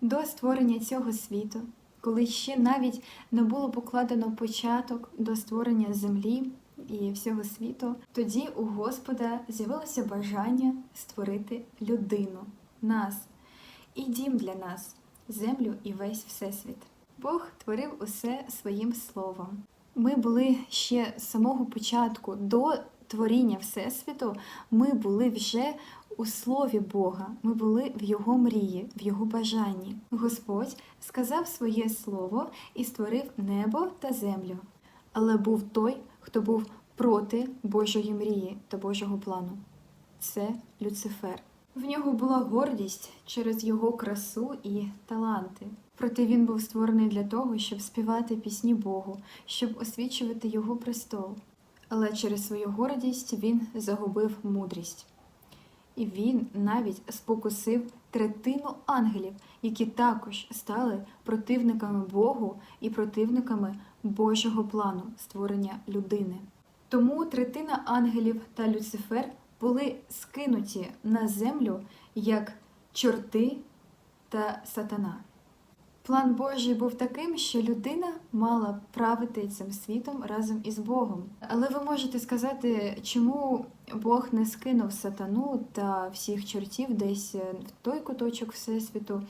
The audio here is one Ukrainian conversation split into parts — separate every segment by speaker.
Speaker 1: До створення цього світу, коли ще навіть не було покладено початок до створення землі і всього світу, тоді у Господа з'явилося бажання створити людину, нас і дім для нас, землю і весь всесвіт. Бог творив усе своїм словом. Ми були ще з самого початку до творіння Всесвіту, ми були вже у слові Бога, ми були в Його мрії, в Його бажанні. Господь сказав своє слово і створив небо та землю. Але був той, хто був проти Божої мрії та Божого плану. Це Люцифер. В нього була гордість через його красу і таланти. Проте він був створений для того, щоб співати пісні Богу, щоб освічувати його престол. Але через свою гордість він загубив мудрість. І він навіть спокусив третину ангелів, які також стали противниками Богу і противниками Божого плану створення людини. Тому третина ангелів та Люцифер були скинуті на землю як чорти та сатана. План Божий був таким, що людина мала правити цим світом разом із Богом. Але ви можете сказати, чому Бог не скинув сатану та всіх чортів десь в той куточок Всесвіту,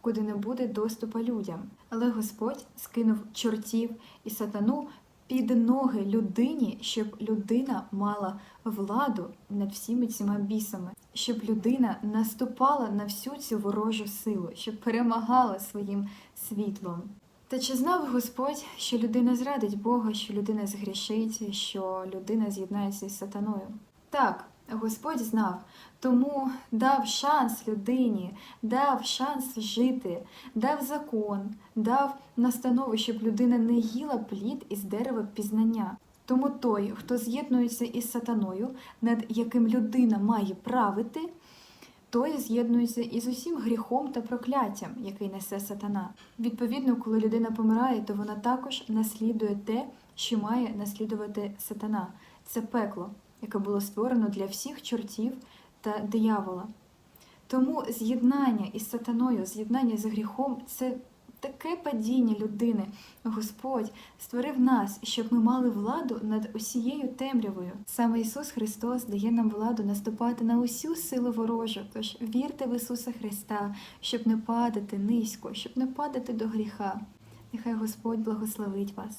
Speaker 1: куди не буде доступу людям. Але Господь скинув чортів і сатану під ноги людині, щоб людина мала владу над всіми цими бісами, щоб людина наступала на всю цю ворожу силу, щоб перемагала своїм світлом. Та чи знав Господь, що людина зрадить Бога, що людина згрішить, що людина з'єднається з сатаною? Так, Господь знав, тому дав шанс людині, дав шанс жити, дав закон, дав настанову, щоб людина не їла плід із дерева пізнання. Тому той, хто з'єднується із сатаною, над яким людина має правити, той з'єднується із усім гріхом та прокляттям, який несе сатана. Відповідно, коли людина помирає, то вона також наслідує те, що має наслідувати сатана. Це пекло, яке було створено для всіх чортів та диявола. Тому з'єднання із сатаною, з'єднання з гріхом це таке падіння людини. Господь створив нас, щоб ми мали владу над усією темрявою. Саме Ісус Христос дає нам владу наступати на усю силу ворожу. Тож вірте в Ісуса Христа, щоб не падати низько, щоб не падати до гріха. Нехай Господь благословить вас.